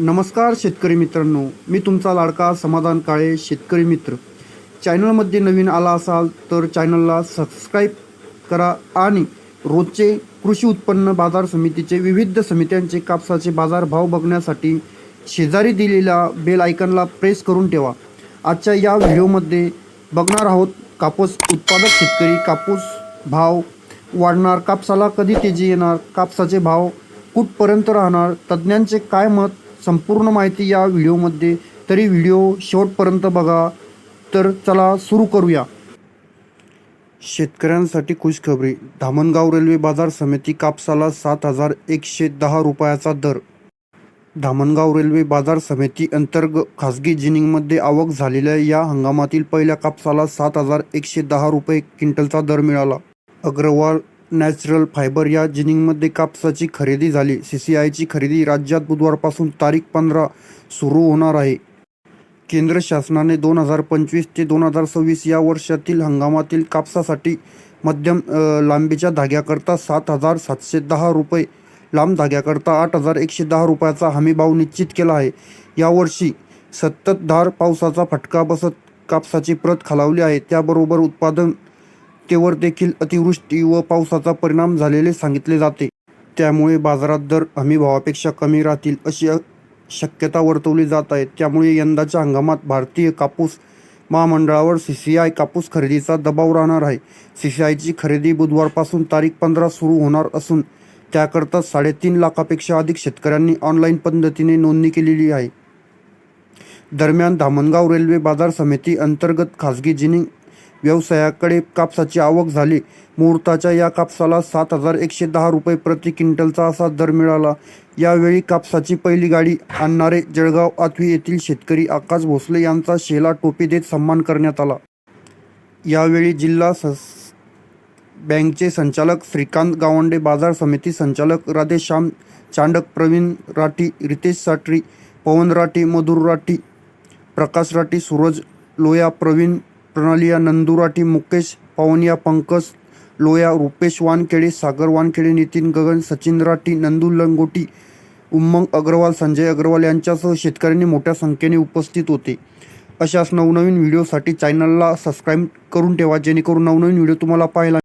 नमस्कार शेतकरी मित्रांनो. मी तुमचा लाडका समाधान काळे शेतकरी मित्र. चॅनलमध्ये नवीन आला असाल तर चॅनलला सबस्क्राईब करा आणि रोजचे कृषी उत्पन्न बाजार समितीचे विविध समित्यांचे कापसाचे बाजार भाव बघण्यासाठी शेजारी दिलेल्या बेल आयकनला प्रेस करून ठेवा. आजच्या या व्हिडिओमध्ये बघणार आहोत कापूस उत्पादक शेतकरी कापूस भाव वाढणार कापसाला कधी तेजी येणार कापसाचे भाव कुठपर्यंत राहणार तज्ज्ञांचे काय मत संपूर्ण माहिती या व्हिडिओमध्ये. तरी व्हिडिओ शेवटपर्यंत बघा. तर चला सुरू करूया. शेतकऱ्यांसाठी खुशखबरी. धामणगाव रेल्वे बाजार समिती कापसाला सात हजार एकशे दहा रुपयाचा दर. धामणगाव रेल्वे बाजार समिती अंतर्गत खासगी जिनिंगमध्ये आवक झालेल्या या हंगामातील पहिल्या कापसाला सात हजार एकशे दहा रुपये क्विंटलचा दर मिळाला. अग्रवाल नॅचरल फायबर या जिनिंगमध्ये कापसाची खरेदी झाली. सी सी आयची खरेदी राज्यात बुधवारपासून तारीख पंधरा सुरू होणार आहे. केंद्र शासनाने दोन हजार पंचवीस ते दोन हजार सव्वीस या वर्षातील हंगामातील कापसासाठी मध्यम लांबीच्या धाग्याकरता सात हजार सातशे दहा रुपये लांब धाग्याकरता आठ हजार एकशे दहा रुपयाचा हमीभाव निश्चित केला आहे. यावर्षी सततधार पावसाचा फटका बसत कापसाची प्रत खालावली आहे. त्याबरोबर उत्पादन तेवर देखील अतिवृष्टी व पावसाचा परिणाम झालेले सांगितले जाते. त्यामुळे बाजारात दर हमीभावापेक्षा कमी राहतील अशी शक्यता वर्तवली जात आहे. त्यामुळे यंदाच्या हंगामात भारतीय कापूस महामंडळावर सी सी आय कापूस खरेदीचा दबाव राहणार आहे. सी सी आयची खरेदी बुधवारपासून तारीख पंधरा सुरू होणार असून त्याकरता साडेतीन लाखापेक्षा अधिक शेतकऱ्यांनी ऑनलाईन पद्धतीने नोंदणी केलेली आहे. दरम्यान धामणगाव रेल्वे बाजार समिती अंतर्गत खासगी जिनिंग व्यवसायाकडे कापसाची आवक झाली. मुहूर्ताच्या या कापसाला सात हजार एकशे दहा रुपये प्रति क्विंटलचा असा दर मिळाला. यावेळी कापसाची पहिली गाडी आणणारे जळगाव आथवी येथील शेतकरी आकाश भोसले यांचा शेला टोपी देत सन्मान करण्यात आला. यावेळी जिल्हा स बँकचे संचालक श्रीकांत गावंडे बाजार समिती संचालक राधेश्याम चांडक प्रवीण राठी रितेश साटरी पवन राठी मधुर राठी प्रकाश राठी सूरज लोया प्रवीण प्रणालिया नंदू राठी मुकेश पवनिया पंकज लोया रुपेश वानखेडे सागर वानखेडे नितीन गगन सचिन राठी नंदू लंगोटी उमंग अग्रवाल संजय अग्रवाल यांच्यासह शेतकऱ्यांनी मोठ्या संख्येने उपस्थित होते. अशाच नवनवीन व्हिडिओसाठी चॅनलला सबस्क्राईब करून ठेवा जेणेकरून नवनवीन व्हिडिओ तुम्हाला पाहायला